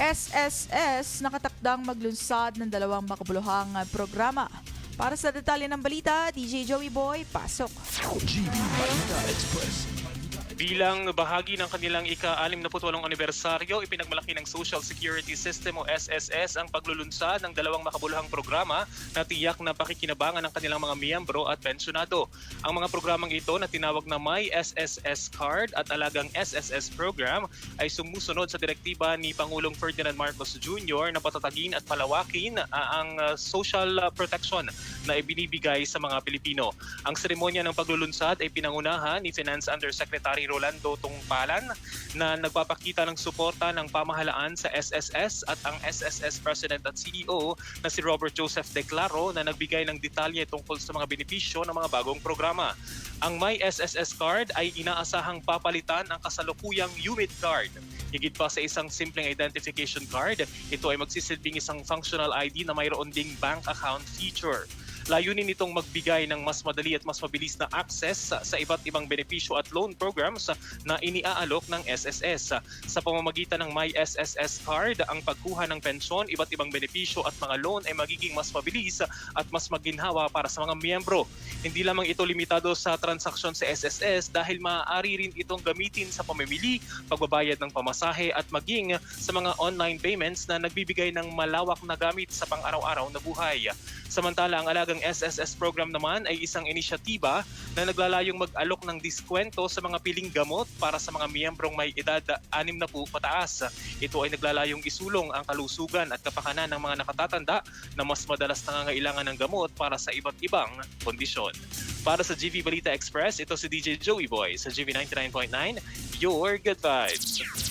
SSS nakatakdang maglunsad ng dalawang makabuluhang programa. Para sa detalye ng balita, DJ Joey Boy, pasok. GB Balita Express. Bilang bahagi ng kanilang ika-68 anibersaryo, ipinagmalaki ng Social Security System o SSS ang paglulunsad ng dalawang makabuluhang programa na tiyak na pakikinabangan ng kanilang mga miyembro at pensyonado. Ang mga programang ito na tinawag na My SSS Card at Alagang SSS Program ay sumusunod sa direktiba ni Pangulong Ferdinand Marcos Jr. na patatagin at palawakin ah, ang ah, social ah, protection na ibinibigay sa mga Pilipino. Ang seremonya ng paglulunsad ay pinangunahan ni Finance Undersecretary Rolando Tungpalan na nagpapakita ng suporta ng pamahalaan sa SSS at ang SSS President at CEO na si Robert Joseph Declaro na nagbigay ng detalye tungkol sa mga benepisyo ng mga bagong programa. Ang My SSS Card ay inaasahang papalitan ang kasalukuyang UMID Card. Higit pa sa isang simpleng identification card, ito ay magsisilbing isang functional ID na mayroon ding bank account feature. Layunin nitong magbigay ng mas madali at mas mabilis na access sa, iba't ibang benepisyo at loan programs na iniaalok ng SSS. Sa pamamagitan ng My SSS Card, ang pagkuha ng pensyon, iba't ibang benepisyo at mga loan ay magiging mas mabilis at mas maginhawa para sa mga miyembro. Hindi lamang ito limitado sa transaksyon sa SSS dahil maaari rin itong gamitin sa pamimili, pagbabayad ng pamasahe at maging sa mga online payments na nagbibigay ng malawak na gamit sa pang-araw-araw na buhay. Samantala, ang alagang SSS program naman ay isang inisyatiba na naglalayong mag-alok ng diskwento sa mga piling gamot para sa mga miyembrong may edad 60 pataas. Ito ay naglalayong isulong ang kalusugan at kapakanan ng mga nakatatanda na mas madalas nangangailangan ng gamot para sa iba't ibang kondisyon. Para sa GV Balita Express, ito si DJ Joey Boy sa GV 99.9, Your Good Vibes.